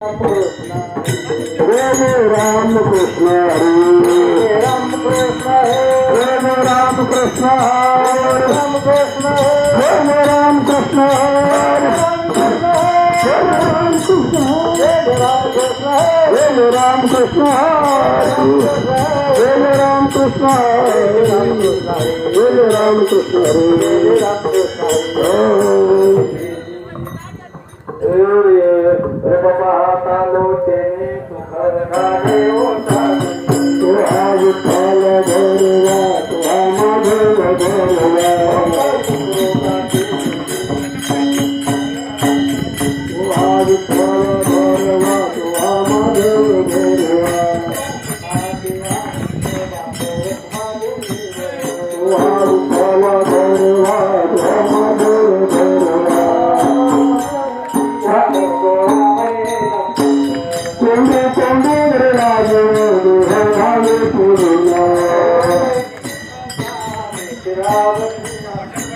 राम कृष्ण हरे राम कृष्ण राम राम कृष्ण राम कृष्ण राम राम कृष्ण राम कृष्ण राम राम कृष्ण राम राम कृष्ण राम राम कृष्ण हरे राम रे तो आज फल भरवा तो हम भरवा तो आज फल भरवा तो हम भरवा तो आज फल भरवा तो हम भरवा రాజు